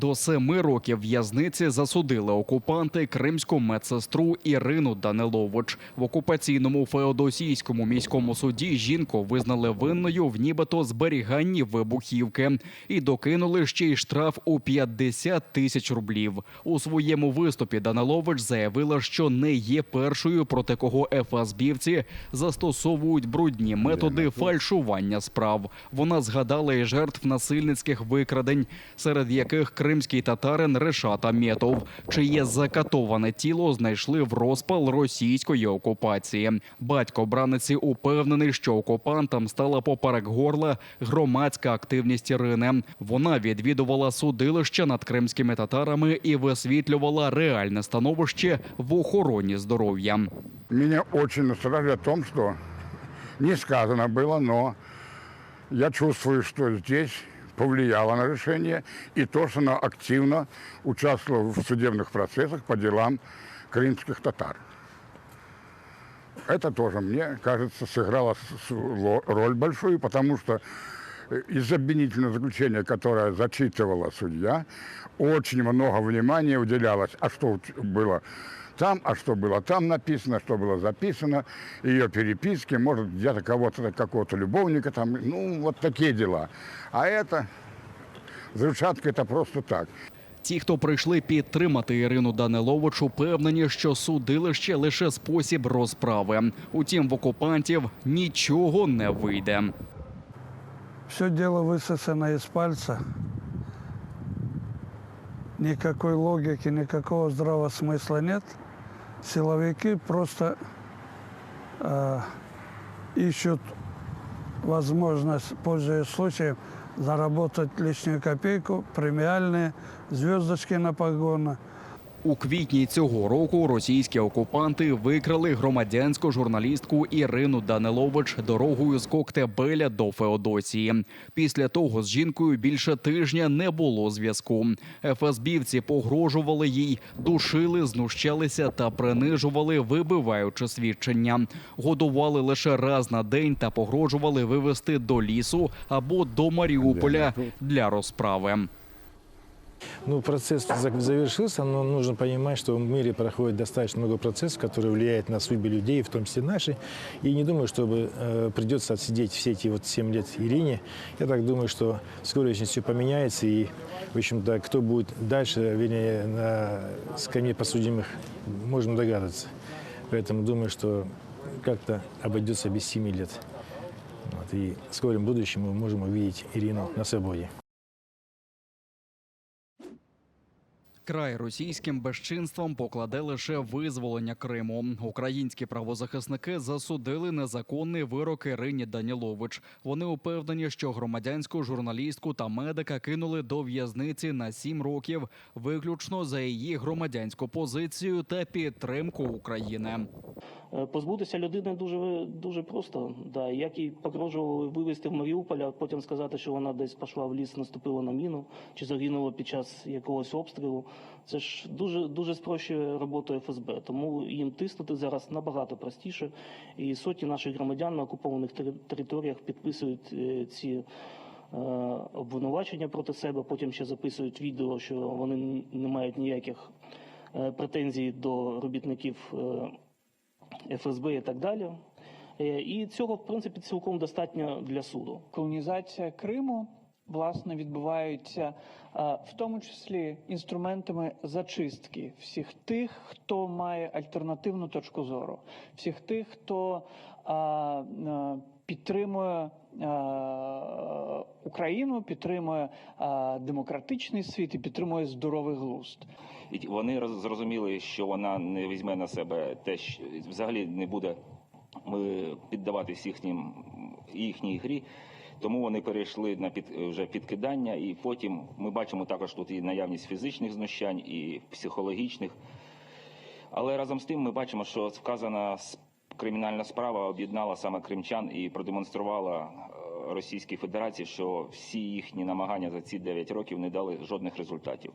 До семи років в'язниці засудили окупанти кримську медсестру Ірину Данилович. В окупаційному феодосійському міському суді жінку визнали винною в нібито зберіганні вибухівки і докинули ще й штраф у 50 тисяч рублів. У своєму виступі Данилович заявила, що не є першою, проти кого ФСБівці застосовують брудні методи фальшування справ. Вона згадала і жертв насильницьких викрадень, серед яких кримський татарин Решат Аметов, чиє закатоване тіло знайшли в розпал російської окупації. Батько браниці упевнений, що окупантам стала поперек горла громадська активність Ірини. Вона відвідувала судилище над кримськими татарами і висвітлювала реальне становище в охороні здоров'я. Меня очень настораживает о том, что не сказано было, но я чувствую, что здесь повлияло на решение и то, что она активно участвовала в судебных процессах по делам крымских татар. Это тоже, мне кажется, сыграло с- с- ло- роль большую, потому что э, из обвинительного заключения, которое зачитывала судья, очень много внимания уделялось, а что уч- было там, а что было там написано, что было записано, ее переписки, может, где-то кого-то, какого-то любовника там, ну, вот такие дела. А это, взрывчатка, это просто так. Ті, хто прийшли підтримати Ірину Данилович, упевнені, що судилище лише спосіб розправи. Утім, в окупантів нічого не вийде. Все дело высосано из пальца. Никакой логики, никакого здравого смысла нет. Силовики просто э, ищут возможность, пользуясь случаем, заработать лишнюю копейку, премиальные, звездочки на погоны. У квітні цього року російські окупанти викрали громадянську журналістку Ірину Данилович дорогою з Коктебеля до Феодосії. Після того з жінкою більше тижня не було зв'язку. ФСБівці погрожували їй, душили, знущалися та принижували, вибиваючи свідчення. Годували лише раз на день та погрожували вивезти до лісу або до Маріуполя для розправи. Ну, процесс за- завершился, но нужно понимать, что в мире проходит достаточно много процессов, которые влияют на судьбы людей, в том числе наши. И не думаю, чтобы э, придется отсидеть все эти вот 7 лет Ирине. Я так думаю, что вскоре очень все поменяется. И, в общем-то, кто будет дальше, вернее, на скамье подсудимых, можем догадываться. Поэтому думаю, что как-то обойдется без 7 лет. Вот, и в скором будущем мы можем увидеть Ирину на свободе. Край російським безчинствам покладе лише визволення Криму. Українські правозахисники засудили незаконний вирок Ірині Данілович. Вони упевнені, що громадянську журналістку та медика кинули до в'язниці на сім років, виключно за її громадянську позицію та підтримку України. Е, Позбутися людини дуже дуже просто. Да, як їй погрожували вивезти в Маріуполь, а потім сказати, що вона десь пішла в ліс, наступила на міну чи загинула під час якогось обстрілу. Це ж дуже дуже спрощує роботу ФСБ. Тому їм тиснути зараз набагато простіше. І сотні наших громадян на окупованих територіях підписують е, ці. е, Обвинувачення проти себе, потім ще записують відео, що вони не мають ніяких претензій до робітників ФСБ і так далі. Е, І цього, в принципі, цілком достатньо для суду. колонізація Криму власне відбувається е, в тому числі інструментами зачистки всіх тих, хто має альтернативну точку зору, всіх тих, хто е, підтримує Україну, підтримує е, демократичний світ і підтримує здоровий глузд. І вони роз- зрозуміли, що вона не візьме на себе те, що взагалі не буде е, піддаватись їхнім їхній грі. Тому вони перейшли на під вже підкидання, і потім ми бачимо також тут і наявність фізичних знущань, і психологічних. Але разом з тим ми бачимо, що вказана кримінальна справа об'єднала саме кримчан і продемонструвала е, Російській Федерації, що всі їхні намагання за ці 9 років не дали жодних результатів.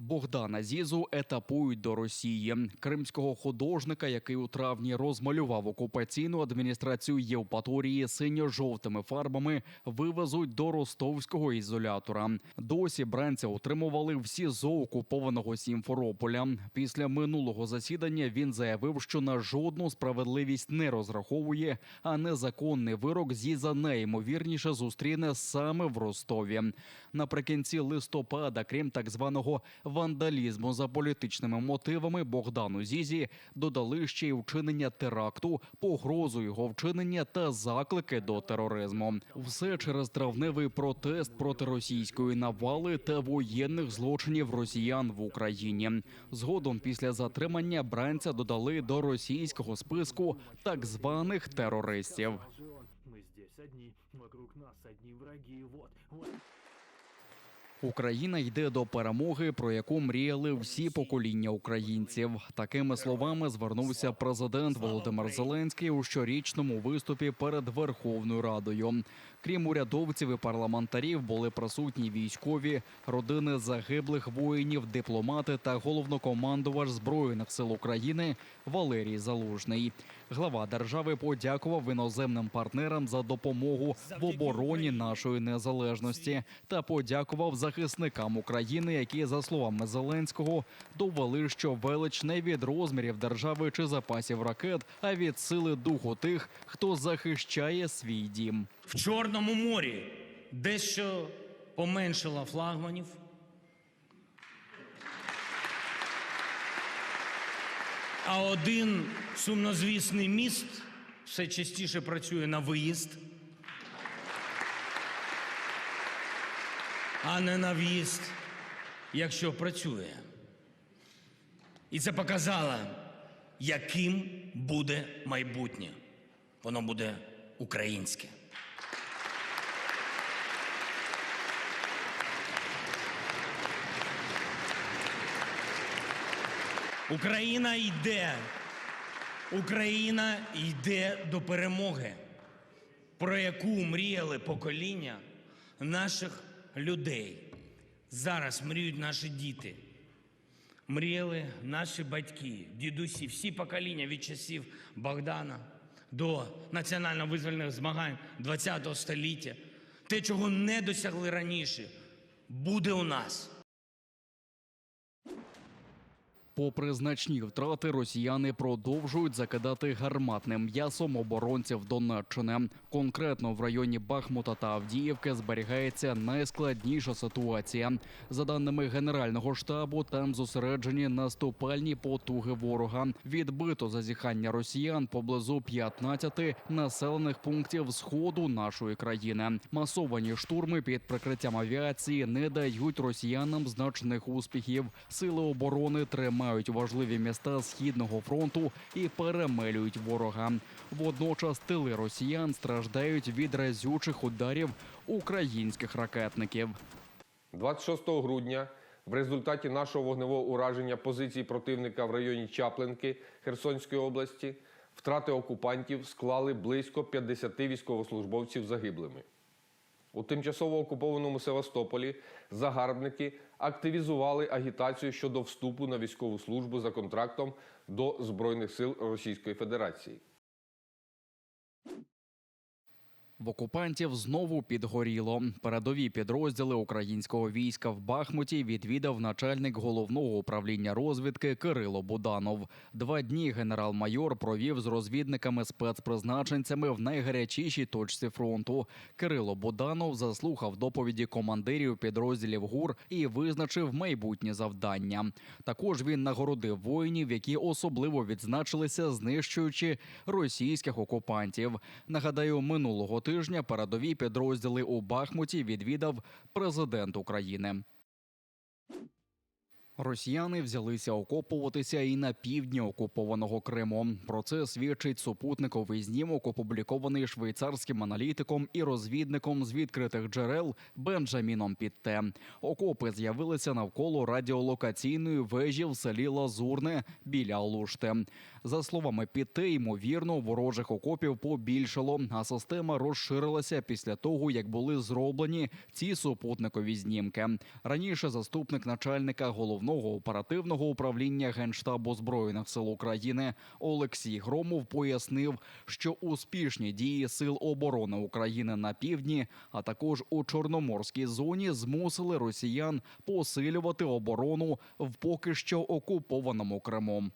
Богдана Зізу етапують до Росії. Кримського художника, який у травні розмалював окупаційну адміністрацію Євпаторії синьо-жовтими фарбами, вивезуть до ростовського ізолятора. Досі бранця утримували в СІЗО окупованого Сімферополя. Після минулого засідання він заявив, що на жодну справедливість не розраховує, а незаконний вирок Зіза найімовірніше зустріне саме в Ростові. Наприкінці листопада, крім так званого вандалізму за політичними мотивами, Богдану Зізі додали ще й вчинення теракту, погрозу його вчинення та заклики до тероризму. Все через травневий протест проти російської навали та воєнних злочинів росіян в Україні. Згодом після затримання бранця додали до російського списку так званих терористів. Мы здесь одни, вокруг нас одни враги, вот, вот. Україна йде до перемоги, про яку мріяли всі покоління українців. Такими словами звернувся президент Володимир Зеленський у щорічному виступі перед Верховною Радою. Крім урядовців і парламентарів, були присутні військові, родини загиблих воїнів, дипломати та головнокомандувач збройних сил України Валерій Залужний. Глава держави подякував іноземним партнерам за допомогу в обороні нашої незалежності та подякував захисникам України, які, за словами Зеленського, довели, що велич не від розмірів держави чи запасів ракет, а від сили духу тих, хто захищає свій дім. В Чорному морі дещо поменшало флагманів. А один сумнозвісний міст все частіше працює на виїзд, а не на в'їзд, якщо працює. І це показало, яким буде майбутнє. Воно буде українське. Україна йде. Україна йде до перемоги, про яку мріяли покоління наших людей. Зараз мріють наші діти. Мріяли наші батьки, дідусі, всі покоління від часів Богдана до національно-визвольних змагань ХХ століття. Те, чого не досягли раніше, буде у нас. Попри значні втрати, росіяни продовжують закидати гарматним м'ясом оборонців Донеччини. Конкретно в районі Бахмута та Авдіївки зберігається найскладніша ситуація. За даними Генерального штабу, там зосереджені наступальні потуги ворога. Відбито зазіхання росіян поблизу 15 населених пунктів сходу нашої країни. Масовані штурми під прикриттям авіації не дають росіянам значних успіхів. Сили оборони тримають важливі міста східного фронту і перемелюють ворога. Водночас тили росіян страждають від разючих ударів українських ракетників. 26 грудня в результаті нашого вогневого ураження позицій противника в районі Чаплинки Херсонської області втрати окупантів склали близько 50 військовослужбовців загиблими. У тимчасово окупованому Севастополі загарбники активізували агітацію щодо вступу на військову службу за контрактом до Збройних сил Російської Федерації. В окупантів знову підгоріло. Передові підрозділи українського війська в Бахмуті відвідав начальник головного управління розвідки Кирило Буданов. Два дні генерал-майор провів з розвідниками спецпризначенцями в найгарячішій точці фронту. Кирило Буданов заслухав доповіді командирів підрозділів ГУР і визначив майбутні завдання. Також він нагородив воїнів, які особливо відзначилися, знищуючи російських окупантів. Нагадаю, минулого тижня передові підрозділи у Бахмуті відвідав президент України. Росіяни взялися окопуватися і на півдні окупованого Криму. Про це свідчить супутниковий знімок, опублікований швейцарським аналітиком і розвідником з відкритих джерел Бенджаміном Пітте. Окопи з'явилися навколо радіолокаційної вежі в селі Лазурне біля Алушти. За словами Піти, ймовірно, ворожих окопів побільшало, а система розширилася після того, як були зроблені ці супутникові знімки. Раніше заступник начальника головного оперативного управління Генштабу збройних сил України Олексій Громов пояснив, що успішні дії сил оборони України на півдні, а також у Чорноморській зоні, змусили росіян посилювати оборону в поки що окупованому Криму.